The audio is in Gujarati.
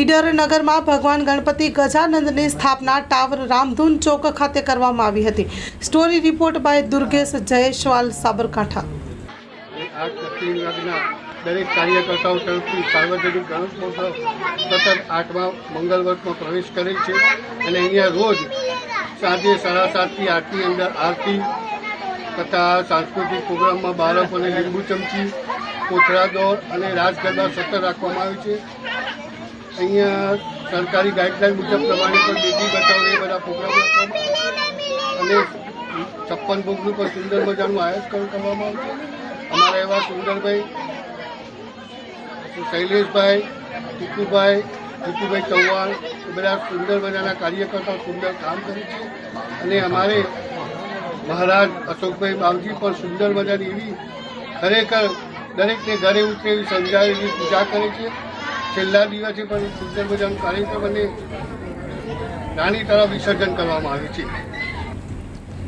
ઈડર નગરમાં ભગવાન ગણપતિ ગજાનંદની સ્થાપના ટાવર રામધૂન ચોક ખાતે કરવામાં આવી હતી. Story report by Durgesh Jayeshwal Sabarkantha. દરેક કાર્યકર્તાઓ તરફથી સાર્વજનિક ગણેશ મહોત્સવ સતત આઠમા મંગલ વર્ષમાં પ્રવેશ કરે છે અને અહીંયા રોજ સાંજે સાડા સાતથી આઠની અંદર આરતી તથા સાંસ્કૃતિક પ્રોગ્રામમાં બાળકોને લીંબુ ચમચી, કોથળા દોડ અને રાસ ગરબા સતત રાખવામાં આવે છે. અહીંયા સરકારી ગાઈડલાઈન મુજબ પ્રમાણે પણ બેટી બચાવ એ બધા પ્રોગ્રામો અને છપ્પન ભોગનું પણ સુંદર મજાનું આયોજન કરવામાં આવ્યું અમારા એવા સુંદરભાઈ, શૈલેષભાઈ ટીકુભાઈ જીતુભાઈ ચૌહાણ, એ બધા સુંદર મજાના કાર્યકર્તાઓ સુંદર કામ કરે છે. અને અમારે મહારાજ અશોકભાઈ બાવજી પણ સુંદર મજાની એવી ખરેખર દરેકને ઘરે ઉતરે એવી સમજાવેલી પૂજા કરે છે. છેલ્લા દિવસે પણ સુંદર મજાનું કાર્યક્રમ અને રાણી તરફ વિસર્જન કરવામાં આવે છે.